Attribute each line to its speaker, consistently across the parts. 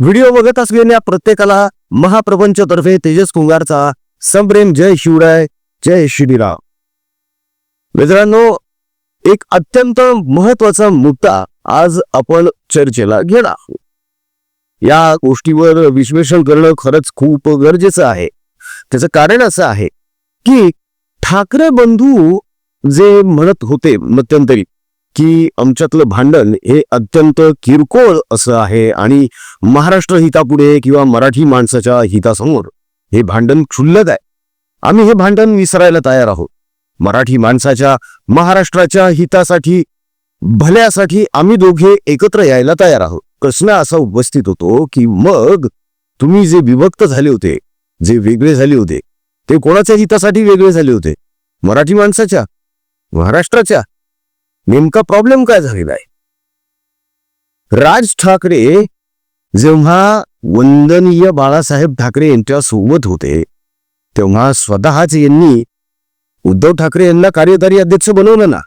Speaker 1: Video बघत असलेल्या प्रत्येकाला महाप्रपंचतर्फे तेजस कुंगारचा संप्रेम. जय शिवराय जय श्रीराम. मित्रांनो एक अत्यंत महत्त्वाचा मुद्दा आज आपण चर्चेला घेणार आहोत. या गोष्टीवर विश्लेषण करणं खरंच खूप गरजेचं आहे. त्याचं कारण असं आहे की ठाकरे बंधू जे म्हणत होते मध्यंतरी की आमच्यातलं भांडण हे अत्यंत किरकोळ असं आहे आणि महाराष्ट्र हितापुढे किंवा मराठी माणसाच्या हितासमोर हे भांडण क्षुल्लक आहे. आम्ही हे भांडण विसरायला तयार आहोत. मराठी माणसाच्या महाराष्ट्राच्या हितासाठी भल्यासाठी आम्ही दोघे एकत्र यायला तयार आहोत. प्रश्न असा उपस्थित होतो की मग तुम्ही जे विभक्त झाले होते जे वेगळे झाले होते ते कोणाच्या हितासाठी वेगळे झाले होते? मराठी माणसाच्या? महाराष्ट्राच्या? नेमका प्रॉब्लेम काय झालेला आहे? राज ठाकरे जेव्हा वंदनीय बाळासाहेब ठाकरे यांच्या सोबत होते तेव्हा स्वतःच यांनी उद्धव ठाकरे यांना कार्यकारी अध्यक्ष बनवलं ना?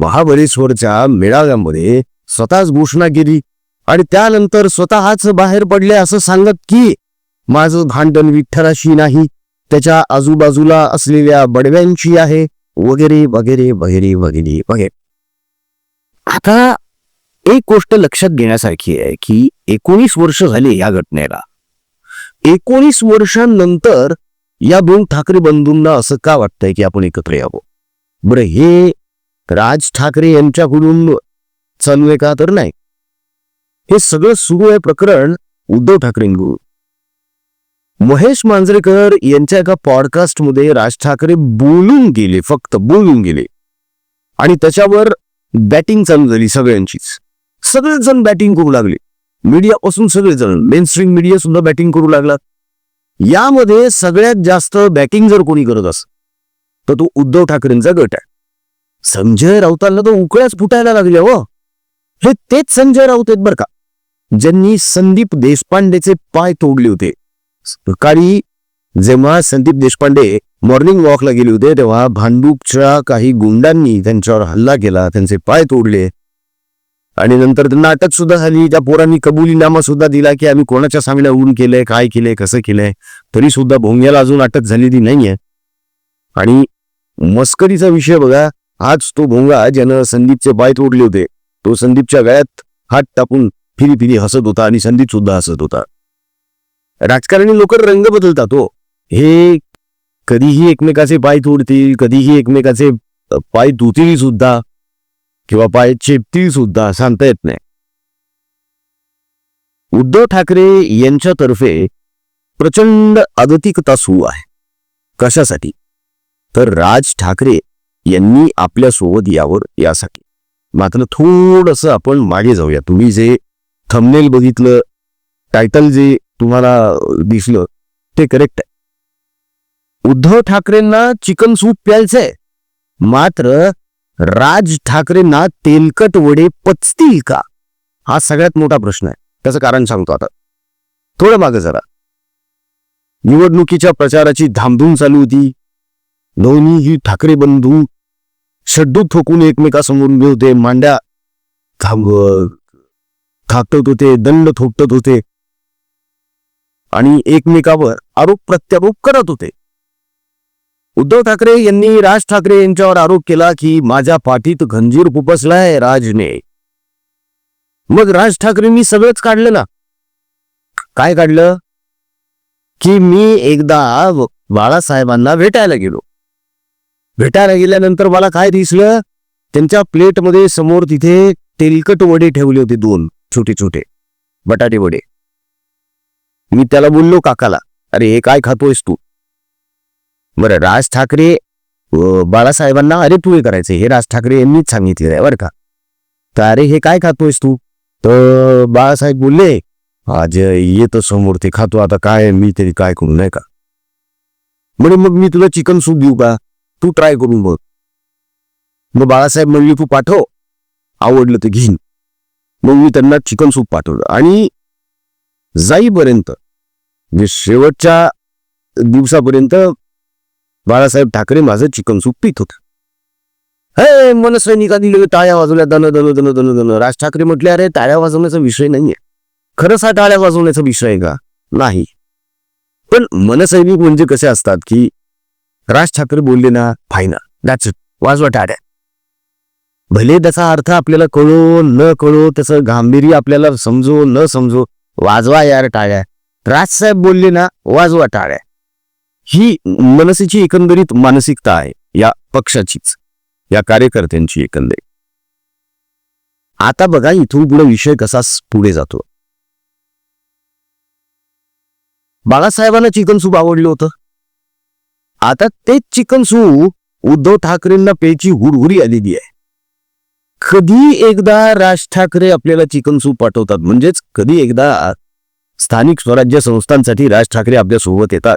Speaker 1: महाबळेश्वरच्या मेळाव्यामध्ये स्वतःच घोषणा केली आणि त्यानंतर स्वतःच बाहेर पडले असं सांगत की माझं भांडण विठ्ठलाशी नाही त्याच्या आजूबाजूला असलेल्या बडव्यांची आहे वगैरे वगैरे वगैरे वगैरे वगैरे. आता एक गोष्ट लक्षात घेण्यासारखी आहे की एकोणीस वर्ष झाली या घटनेला. एकोणीस वर्षांनंतर या दोन ठाकरे बंधूंना असं का वाटतंय की आपण एकत्र यावं? बरं हे राज ठाकरे यांच्याकडून चालू आहे का तर नाही? हे सगळं सुरू आहे प्रकरण उद्धव ठाकरेंकडून. महेश मांजरेकर यांच्या एका पॉडकास्टमध्ये राज ठाकरे बोलून गेले फक्त बोलून गेले. आणि त्याच्यावर बॅटिंग चालू झाली सगळ्यांचीच. सगळेच जण बॅटिंग करू लागले. मीडियापासून सगळेजण मेन स्ट्रीम मीडिया सुद्धा बॅटिंग करू लागला यामध्ये सगळ्यात जास्त बॅटिंग जर कोणी करत अस तर तो उद्धव ठाकरेंचा गट आहे. संजय राऊतांना तर उकळ्याच फुटायला लागल्या हो. हे तेच संजय राऊत आहेत बरं का ज्यांनी संदीप देशपांडेचे पाय तोडले होते. सकाळी जेव्हा संदीप देशपांडे मॉर्निंग वॉकला गेले होते तेव्हा भांडूपच्या काही गुंडांनी त्यांच्यावर हल्ला केला त्यांचे पाय तोडले. आणि नंतर त्यांना अटक सुद्धा झाली त्या पोरांनी कबुलीनामा सुद्धा दिला की आम्ही कोणाच्या सांगण्या ऊन केलंय काय केलंय कसं केलंय तरी सुद्धा भोंग्याला अजून अटक झालेली नाहीये. आणि मस्करीचा विषय बघा आज तो भोंगा ज्यानं संदीपचे पाय तोडले होते तो संदीपच्या गळ्यात हात टाकून फिरी फिरी हसत होता आणि संदीप सुद्धा हसत होता. राजकारणी लोक रंग बदलतात हो. हे कधीही एकमेकाचे पाय तोडतील कधीही एकमेकाचे पाय धुतील सुद्धा किंवा पाय चेपतील सुद्धा सांगता येत नाही. उद्धव ठाकरे यांच्यातर्फे प्रचंड अगतिकता सुरू आहे. कशासाठी? तर राज ठाकरे यांनी आपल्यासोबत यावर यासाठी. मात्र थोडस आपण मागे जाऊया. तुम्ही जे थंबनेल बघितलं टायटल जे तुम्हाला दिसलं ते करेक्ट आहे. उद्धव ठाकरेंना चिकन सूप प्यायचंय. मात्र राज ठाकरेंना तेलकट वडे पचतील का? हा सगळ्यात मोठा प्रश्न आहे. त्याचं कारण सांगतो आता. थोडं मागे जरा. निवडणुकीच्या प्रचाराची धामधूम चालू होती. दोन्हीही ठाकरे बंधू शड्डू ठोकून एकमेकासमोर उभे होते. मांड्या थांब थाकटत होते दंड थोपटत होते. आणि एकमेकावर आरोप प्रत्यारोप करत होते. उद्धव ठाकरे यांनी राज ठाकरे यांच्यावर आरोप केला की माझ्या पाठीत खंजीर खुपसलाय राजने. मग राज ठाकरेंनी सगळंच काढलं ना? काय काढलं? की मी एकदा बाळासाहेबांना भेटायला गेलो. भेटायला गेल्यानंतर मला काय दिसलं? त्यांच्या प्लेटमध्ये समोर तिथे तेलकट वडे ठेवले होते दोन छोटे छोटे बटाटे वडे. मी त्याला बोललो काकाला अरे हे काय खातोयस तू? बरं राज ठाकरे बाळासाहेबांना अरे तू हे करायचं हे राज ठाकरे यांनीच सांगितलेलं आहे बरं का. तर अरे हे काय खातोयस तू? तर बाळासाहेब बोलले आज येत समोर ते खातो आता काय मी तरी काय करू नाही का? म्हणे मग मी तुला चिकन सूप देऊ का? तू ट्राय करून बघ. मग बाळासाहेब म्हणले तू पाठव आवडलं तर घेईन. मग मी त्यांना चिकन सूप पाठवलं. आणि जाईपर्यंत म्हणजे शेवटच्या दिवसापर्यंत बाळासाहेब ठाकरे माझं चिकन सूप पित होत. हे मनसैनिकांनी लगेच टाळ्या वाजवल्या दन दन दन दन दन राज ठाकरे म्हटले अरे टाळ्या वाजवण्याचा विषय नाहीये. खरंच हा टाळ्या वाजवण्याचा विषय आहे का? नाही. पण मनसैनिक म्हणजे कसे असतात की राज ठाकरे बोलले ना फायना दॅट्स इट वाजवा टाळ्या. भले त्याचा अर्थ आपल्याला कळो न कळो त्याचं गांभीर्य आपल्याला समजो न समजो वाजवा यार टाळ्या. राजसाहेब बोलले ना वाजवा टाळ्या. ही मनसेची एकंदरीत मानसिकता आहे या पक्षाचीच या कार्यकर्त्यांची एकंदरीत. आता बघा इथून पुढे विषय कसा पुढे जातो. बाळासाहेबांना चिकन सूप आवडलं होतं. आता तेच चिकन सूप उद्धव ठाकरेंना पेची हुरहुरी आलेली आहे. कधी एकदा राज ठाकरे आपल्याला चिकन सूप पाठवतात म्हणजेच कधी एकदा स्थानिक स्वराज्य संस्थांसाठी राज ठाकरे आपल्यासोबत येतात.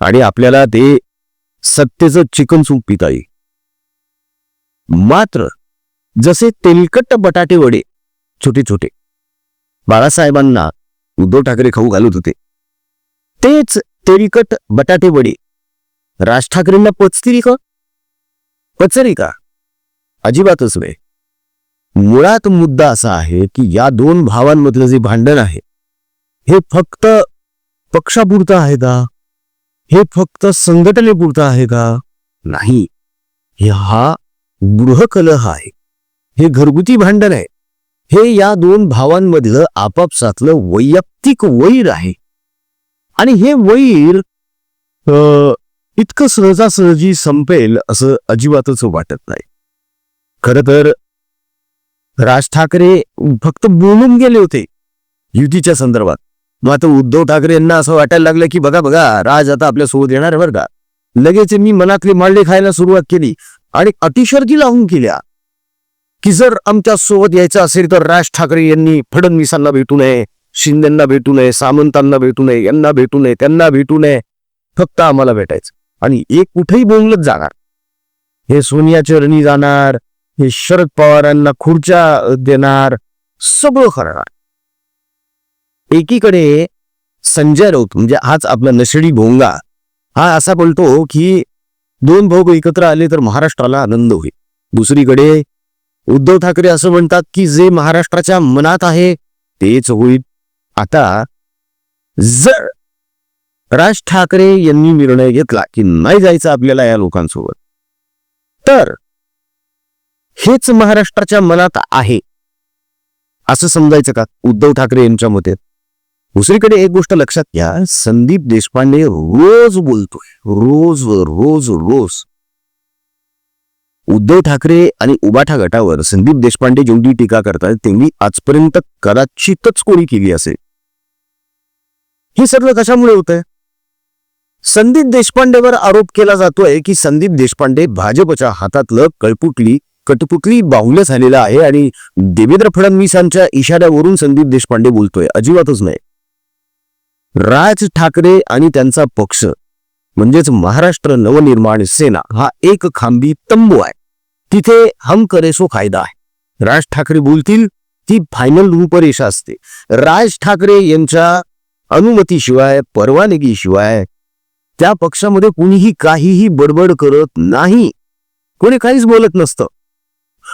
Speaker 1: आणि आपल्याला ते सत्तेचं चिकन सूप पिता येईल. मात्र जसे तेलकट बटाटे वडे छोटे छोटे बाळासाहेबांना उद्धव ठाकरे खाऊ घालत होते तेच तेलकट बटाटे वडे राज ठाकरेंना पचतील का? पचरी का? अजिबातच नाही. मुळात मुद्दा असा आहे की या दोन भावांमधलं जे भांडण आहे हे फक्त पक्षापुरतं आहे का? हे फक्त संघटनेपुरतं आहे का? नाही. हा गृहकलह आहे. हे घरगुती भांडण आहे. हे या दोन भावांमधलं आपापसातलं वैयक्तिक वैर आहे. आणि हे वैर इतकं सहजासहजी संपेल असं अजिबातच वाटत नाही. खर तर राज ठाकरे फक्त बोलून गेले होते युतीच्या संदर्भात. मग आता उद्धव ठाकरे यांना असं वाटायला लागलं की बघा बघा राज आता आपल्यासोबत येणार आहे बरं का. लगेच मी मनातले मांडले खायला सुरुवात केली आणि अटीशर्ती लावून केल्या की जर आमच्यासोबत यायचं असेल तर राज ठाकरे यांनी फडणवीसांना भेटू नये शिंदेना भेटू नये सामंतांना भेटू नये यांना भेटू नये त्यांना भेटू नये फक्त आम्हाला भेटायचं. आणि एक कुठेही बोललंच जाणार. हे सोनिया चरणी जाणार हे शरद पवारांना खुर्च्या देणार सगळं करणार. एकीकडे संजय राऊत म्हणजे हाच आपला नशेडी भोंगा हा असा बोलतो की दोन भाऊ एकत्र आले तर महाराष्ट्राला आनंद होईल. दुसरीकडे उद्धव ठाकरे असं म्हणतात की जे महाराष्ट्राच्या मनात आहे तेच होईल. आता जर राज ठाकरे यांनी निर्णय घेतला की नाही जायचं आपल्याला या लोकांसोबत तर हेच महाराष्ट्राच्या मनात आहे. असं समजायचं का? उद्धव ठाकरे यांच्या मते. दुसरीकडे एक गोष्ट लक्षात घ्या. संदीप देशपांडे रोज बोलतोय. रोज रोज रोज. उद्धव ठाकरे आणि उबाठा गटावर संदीप देशपांडे जेवढी टीका करतात तेवढी आजपर्यंत कदाचितच कोणी केली असेल. हे सर्व कशामुळे होतंय? संदीप देशपांडेवर आरोप केला जातोय की संदीप देशपांडे भाजपच्या हातातलं कळपुटली कटपुटली बाहुल्य झालेला आहे आणि देवेंद्र फडणवीसांच्या इशाऱ्यावरून संदीप देशपांडे बोलतोय. अजिबातच नाही. राज ठाकरे आणि त्यांचा पक्ष म्हणजेच महाराष्ट्र नवनिर्माण सेना हा एक खांबी तंबू आहे. तिथे हम करे सो आहे. राज ठाकरे बोलतील ती फायनल रूपरेषा असते. राज ठाकरे यांच्या अनुमतीशिवाय परवानगीशिवाय त्या पक्षामध्ये कुणीही काहीही बडबड करत नाही. कोणी काहीच बोलत नसतं.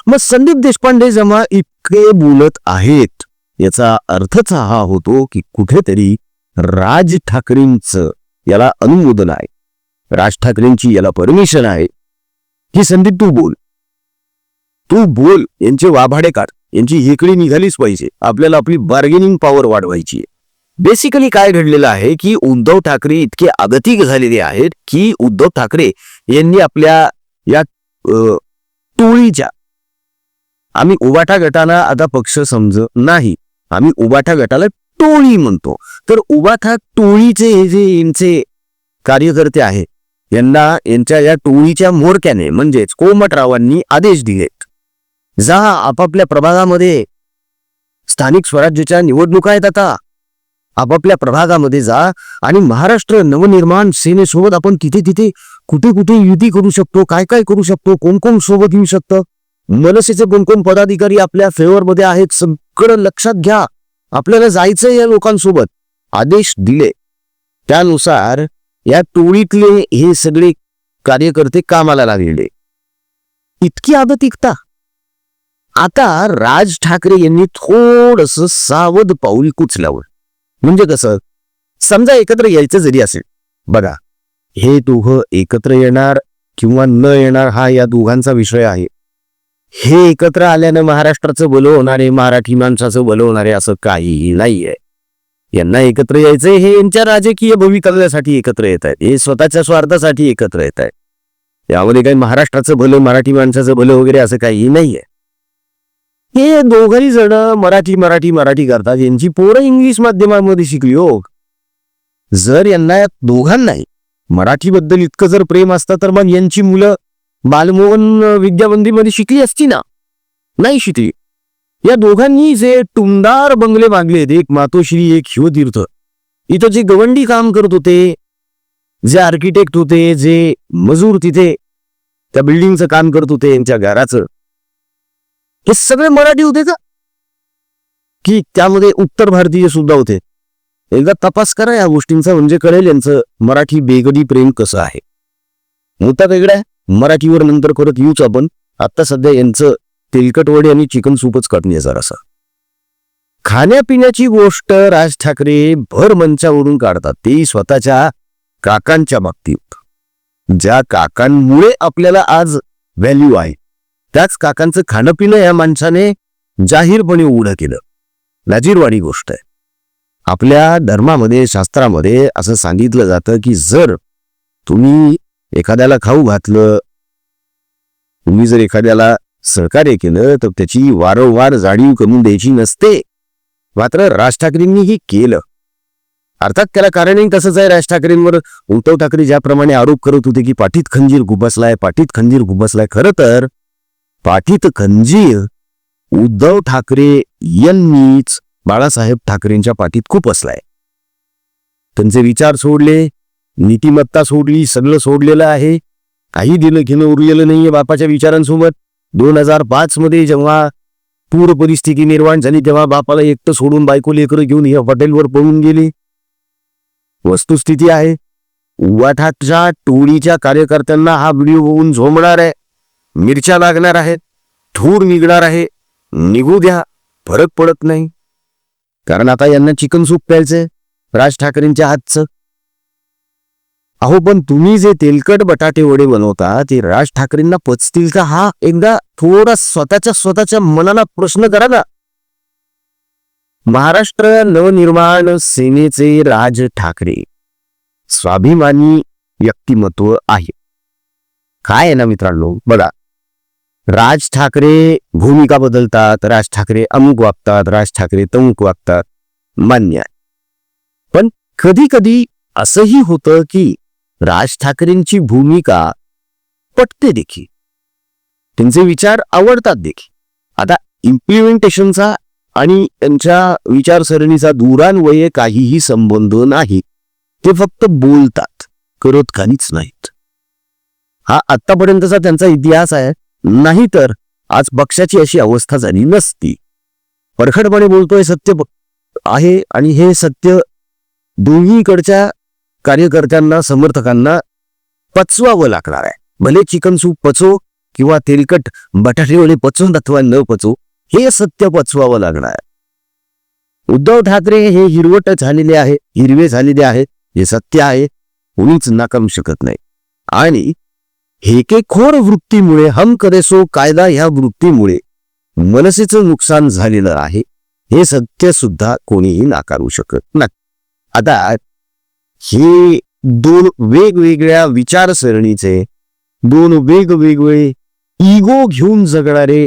Speaker 1: मग संदीप देशपांडे जेव्हा इतके बोलत आहेत याचा अर्थच हा होतो की कुठेतरी राज ठाकरेंचं याला अनुमोदन आहे. राज ठाकरेंची याला परमिशन आहे. ही संधी तू बोल. तू बोल यांचे वाभाडे काढ यांची हेकडी निघालीच पाहिजे. आपल्याला आपली बार्गेनिंग पॉवर वाढवायची आहे. बेसिकली काय घडलेलं आहे की उद्धव ठाकरे इतके आगतिक झालेले आहेत की उद्धव ठाकरे यांनी आपल्या या टोळीच्या आम्ही उबाठा गटाला आता पक्ष समज नाही. आम्ही उबाठा गटाला टोळी म्हणतो. तर उभाथा टोळीचे हे जे यांचे कार्यकर्ते आहेत यांना यांच्या या टोळीच्या मोरक्याने म्हणजेच कोमटरावांनी आदेश दिलेत. जा आपापल्या प्रभागामध्ये. स्थानिक स्वराज्याच्या निवडणुका आहेत आता. आपापल्या प्रभागामध्ये जा आणि महाराष्ट्र नवनिर्माण सेनेसोबत आपण तिथे तिथे कुठे कुठे युती करू शकतो काय काय करू शकतो कोण कोण सोबत येऊ शकतं? मनसेचे कोण कोण पदाधिकारी आपल्या फेवर मध्ये आहेत सगळं लक्षात घ्या. आपल्याला जायचंय या लोकांसोबत. आदेश दिले. त्यानुसार या टोळीतले हे सगळे कार्यकर्ते कामाला लागलेले इतकी आदतिकता. आता राज ठाकरे यांनी थोडस सावध पाऊल कुचल्यावर म्हणजे कसं? समजा एकत्र यायचं जरी असेल. बघा हे दोघं एकत्र येणार किंवा न येणार हा या दोघांचा विषय आहे. हे एकत्र आल्यानं महाराष्ट्राचं भलं होणार आहे मराठी माणसाचं भलं होणार आहे असं काहीही नाहीये. यांना एकत्र यायचंय हे यांच्या राजकीय भविकल्यासाठी एकत्र येत आहेत हे स्वतःच्या स्वार्थासाठी एकत्र येत आहेत. यामध्ये काही महाराष्ट्राचं भलं मराठी माणसाचं भलं वगैरे असं काहीही नाहीये. हे दोघही जण मराठी मराठी मराठी करतात. यांची पोरं इंग्लिश माध्यमामध्ये शिकली हो. जर यांना या दोघांनाही मराठीबद्दल इतकं जर प्रेम असतं तर मग यांची मुलं बालमोहन विद्यामंदिरमध्ये शिकली असती ना? नाही शिकली. या दोघांनी जे टुमदार बंगले मागलेत एक मातोश्री एक शिवतीर्थ. इथं जे गवंडी काम करत होते जे आर्किटेक्ट होते जे मजूर तिथे त्या बिल्डिंगचं काम करत होते यांच्या घराचं. हे सगळे मराठी होते का? की त्यामध्ये उत्तर भारतीय सुद्धा होते. एकदा तपास करा या गोष्टींचा म्हणजे कळेल यांचं मराठी बेगडी प्रेम कसं आहे. मुद्दा वेगळा आहे. मराठीवर नंतर करत येऊच आपण. आता सध्या यांचं तेलकटवडी आणि चिकन सूपच करणे जरासं खाण्यापिण्याची गोष्ट राज ठाकरे भर मंचावरून काढतात. ते स्वतःच्या काकांच्या बाबतीत ज्या काकांमुळे आपल्याला आज व्हॅल्यू आहे त्याच काकांचं खाणं पिणं या माणसाने जाहीरपणे उघडं केलं. लाजीरवाणी गोष्ट आहे. आपल्या धर्मामध्ये शास्त्रामध्ये असं सांगितलं जातं की जर तुम्ही एखाद्याला खाऊ घातलं तुम्ही जर एखाद्याला सहकार्य केलं तर त्याची वारंवार जाणीव करून द्यायची नसते. मात्र राज ठाकरेंनी हे केलं. अर्थात त्याला कारणही तसंच आहे. राज ठाकरेंवर उद्धव ठाकरे ज्याप्रमाणे आरोप करत होते की पाठीत खंजीर गुबसलाय पाठीत खंजीर खुपसलाय खरं तर पाठीत खंजीर उद्धव ठाकरे यांनीच बाळासाहेब ठाकरेंच्या पाठीत खूप असलाय. त्यांचे विचार सोडले नीतिमत्ता सोडली सगळं सोडलेलं आहे. काही दिलं घेणं उरलेलं नाहीये बापाच्या विचारांसोबत. दोन हजार पाच मध्ये जेव्हा पूर परिस्थिती निर्माण झाली तेव्हा बापाला एकटं सोडून बायको लेकरं घेऊन या हॉटेलवर पळून गेली. वस्तुस्थिती आहे. उवाठाच्या टोळीच्या कार्यकर्त्यांना हा व्हिडिओ होऊन झोंबणार आहे. मिरच्या लागणार आहेत. धूर निघणार आहे. निघू द्या. फरक पडत नाही. कारण आता यांना चिकन सूप प्यायचंय. राज ठाकरेंच्या हातचं. अहो पण तुम्ही जे तेलकट बटाटे वडे बनवता ते राज ठाकरेंना पचतील का? हा एकदा थोडा स्वतःच्या स्वतःच्या मनाला प्रश्न करा ना. महाराष्ट्र नवनिर्माण सेनेचे राज ठाकरे. स्वाभिमानी व्यक्तिमत्व आहे. काय आहे ना मित्रांनो? बघा राज ठाकरे भूमिका बदलतात राज ठाकरे अमुक वागतात राज ठाकरे तमुक वागतात. मान्य आहे. पण कधी कधी असंही होतं की राज ठाकरेंची भूमिका पटते देखील. त्यांचे विचार आवडतात देखील. आता इम्प्लिमेंटेशनचा आणि त्यांच्या विचारसरणीचा दुरान्वये काहीही संबंध नाही. ते फक्त बोलतात करत काहीच नाहीत. हा आतापर्यंतचा त्यांचा इतिहास आहे. नाहीतर आज पक्षाची अशी अवस्था झाली नसती. परखडपणे बोलतोय सत्य आहे आणि हे सत्य दोन्हीकडच्या कार्यकर्त्यांना समर्थकांना पचवावं लागणार आहे. भले चिकन सूप पचो किंवा तेलकट बटाटेवडे पचो अथवा न पचो हे सत्य पचवावं लागणार आहे. उद्धव ठाकरे हे हिरवट झालेले आहे हिरवे झालेले आहे हे सत्य आहे कोणीच नाकारू शकत नाही. आणि हेकेखोर वृत्तीमुळे हम करेसो कायदा ह्या वृत्तीमुळे मनसेचं नुकसान झालेलं आहे हे सत्य सुद्धा कोणीही नाकारू शकत नाही. आता हे दोन वेगवेगळ्या विचारसरणीचे दोन वेगवेगळे इगो घेऊन जगणारे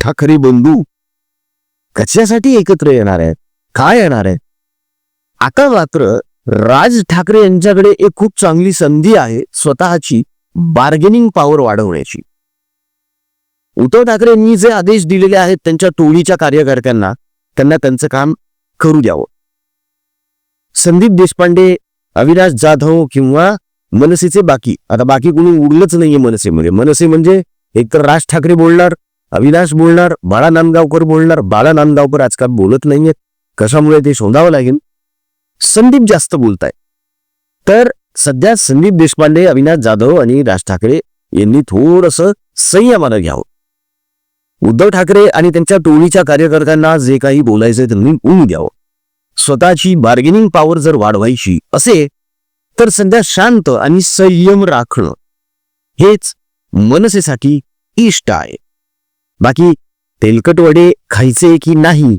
Speaker 1: ठाकरे बंधू कशासाठी एकत्र येणार आहेत? काय येणार आहे आता मात्र राज ठाकरे यांच्याकडे एक खूप चांगली संधी आहे स्वतःची बार्गेनिंग पॉवर वाढवण्याची. उद्धव ठाकरेंनी जे आदेश दिलेले आहेत त्यांच्या टोळीच्या कार्यकर्त्यांना त्यांना त्यांचं काम करू द्यावं. संदीप देशपांडे अविनाश जाधव किंवा मनसेचे बाकी. आता बाकी कोणी उरलंच नाहीये मनसेमध्ये म्हणजे. मनसे म्हणजे एकतर राज ठाकरे बोलणार अविनाश बोलणार बाळा नांदगावकर बोलणार. बाळा नांदगावकर आजकाल बोलत नाहीयेत. कशामुळे ते शोधावं लागेल? संदीप जास्त बोलताय. तर सध्या संदीप देशपांडे अविनाश जाधव आणि राज ठाकरे यांनी थोडस संयमानं घ्यावं. उद्धव ठाकरे आणि त्यांच्या टोळीच्या कार्यकर्त्यांना जे काही बोलायचंय त्यांनी बोलू द्यावं. स्वतःची बार्गेनिंग पॉवर जर वाढवायची असे तर सध्या शांत आणि संयम राखणं हेच मनसेसाठी इष्ट आहे. बाकी तेलकट वडे खायचे की नाही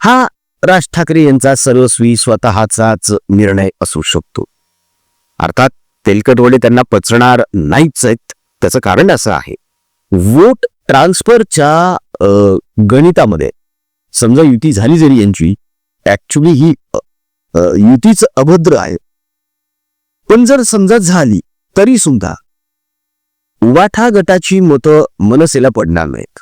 Speaker 1: हा राज ठाकरे यांचा सर्वस्वी स्वतःचाच निर्णय असू शकतो. अर्थात तेलकट वडे त्यांना पचणार नाहीच आहेत त्याचं कारण असं आहे. वोट ट्रान्सफरच्या गणितामध्ये समजा युती झाली जरी यांची ऍक्च्युली ही युतीच अभद्र आहे. पण जर समजा झाली तरी सुद्धा उवाठा गटाची मतं मनसेला पडणार नाहीत.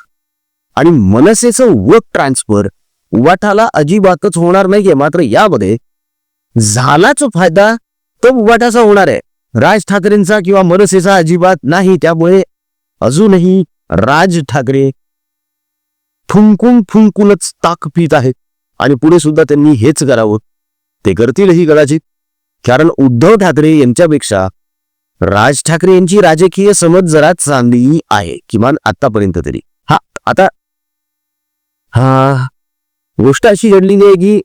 Speaker 1: आणि मनसेचं वर्क ट्रान्सफर उवाठाला अजिबातच होणार नाहीये मात्र यामध्ये झालाच फायदा तो उवाठाचा होणार आहे. राज ठाकरेंचा किंवा मनसेचा अजिबात नाही त्यामुळे अजूनही राज ठाकरे फुंकून फुंकूनच ताक पित आहेत. आणि पुढे सुद्धा त्यांनी हेच करावं. ते करतीलही कदाचित. कारण उद्धव ठाकरे यांच्यापेक्षा राज ठाकरे यांची राजकीय समज जरा चांगली आहे किमान आतापर्यंत तरी. हा आता हा गोष्ट अशी घडलेली आहे की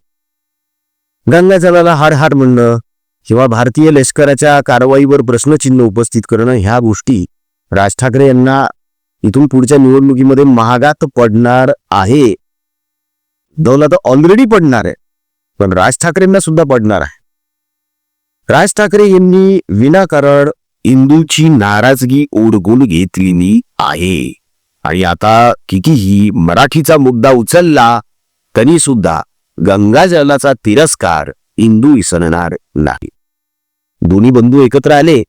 Speaker 1: गंगाजलाला हार हार म्हणणं किंवा भारतीय लष्कराच्या कारवाईवर प्रश्नचिन्ह उपस्थित करणं ह्या गोष्टी राज ठाकरे यांना इथून पुढच्या निवडणुकीमध्ये महागात पडणार आहे. उद्धवला तर ऑलरेडी पडणार आहे. पण राज ठाकरेंना सुद्धा पडणार आहे. राज ठाकरे यांनी विनाकारण इंदूची नाराजगी ओढगून घेतलेली आहे. आणि आता कितीही मराठीचा मुद्दा उचलला तरी सुद्धा गंगाजलाचा तिरस्कार इंदू इसरणार नाही. दोन्ही बंधू एकत्र आले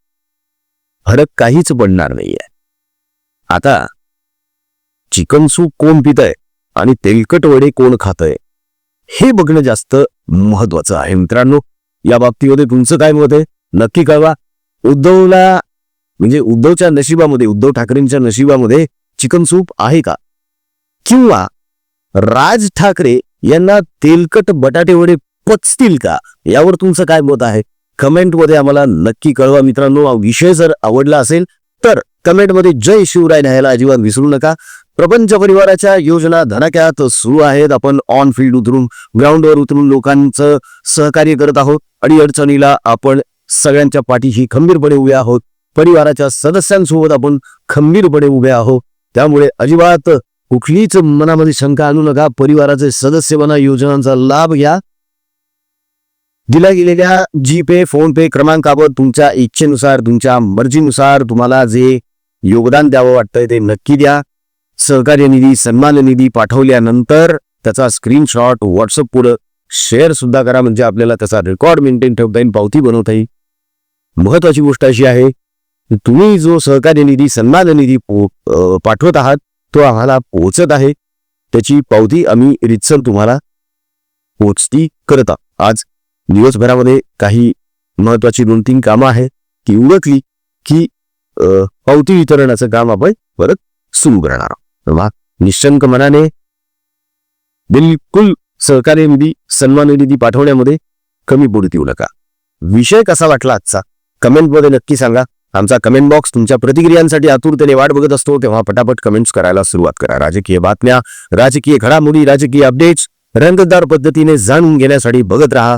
Speaker 1: फरक काहीच पडणार नाहीये. आता चिकन सूप कोण पितय? आणि तेलकट वडे कोण खातंय? हे बघणं जास्त महत्वाचं आहे मित्रांनो. या बाबतीमध्ये तुमचं काय मत आहे? नक्की कळवा. उद्धवला म्हणजे उद्धवच्या नशिबामध्ये उद्धव ठाकरेंच्या नशिबामध्ये चिकन सूप आहे का? किंवा राज ठाकरे यांना तेलकट बटाटे वडे पचतील का? यावर तुमचं काय मत आहे? कमेंटमध्ये आम्हाला नक्की कळवा मित्रांनो. विषय जर आवडला असेल तर कमेंटमध्ये जय शिवराय न्यायला अजिबात विसरू नका. प्रपंच परिवाराच्या योजना धनाक्यात सुरू आहेत. आपण ऑन फील्ड उतरून ग्राउंडवर उतरून लोकांचं सहकार्य करत आहोत. आणि अडचणीला आपण सगळ्यांच्या पाठीशी खंबीरपणे उभे आहोत. परिवाराच्या सदस्यांसोबत आपण खंबीरपणे उभे आहोत. त्यामुळे अजिबात कुठलीच मनामध्ये शंका आणू नका. परिवाराचे सदस्य बना योजनांचा लाभ घ्या. दिल्या गेलेल्या जी पे फोन पे क्रमांकावर तुमच्या इच्छेनुसार तुमच्या मर्जीनुसार तुम्हाला जे योगदान द्यावं वाटतंय ते नक्की द्या. सहकार्य निधी सन्मान निधी पाठवल्यानंतर त्याचा स्क्रीनशॉट व्हॉट्सअप पुढं शेअर सुद्धा करा म्हणजे आपल्याला त्याचा रेकॉर्ड मेंटेन ठेवता येईल पावती बनवता येईल. महत्वाची गोष्ट अशी आहे तुम्ही जो सहकार्य निधी सन्मान निधी पाठवत आहात तो आम्हाला पोहोचत आहे. त्याची पावती आम्ही रितसर तुम्हाला पोचती करत आज दिवसभरामध्ये काही महत्वाची दोन तीन कामं आहेत ती उरकली की अं, पावती वितरणाचं काम आपण परत सुरू करणार आहोत. निशंक मनाने बिलकुल सहकार्य निधी सन्मान निधी पाठवण्यामध्ये कमी पडू देऊ नका. विषय कसा वाटला आजचा? कमेंटमध्ये नक्की सांगा. आमचा कमेंट बॉक्स तुमच्या प्रतिक्रियांसाठी आतुरतेने वाट बघत असतो तेव्हा पटापट कमेंट्स करायला सुरुवात करा. राजकीय बातम्या राजकीय घडामोडी राजकीय अपडेट्स रंगतदार पद्धतीने जाणून घेण्यासाठी बघत राहा.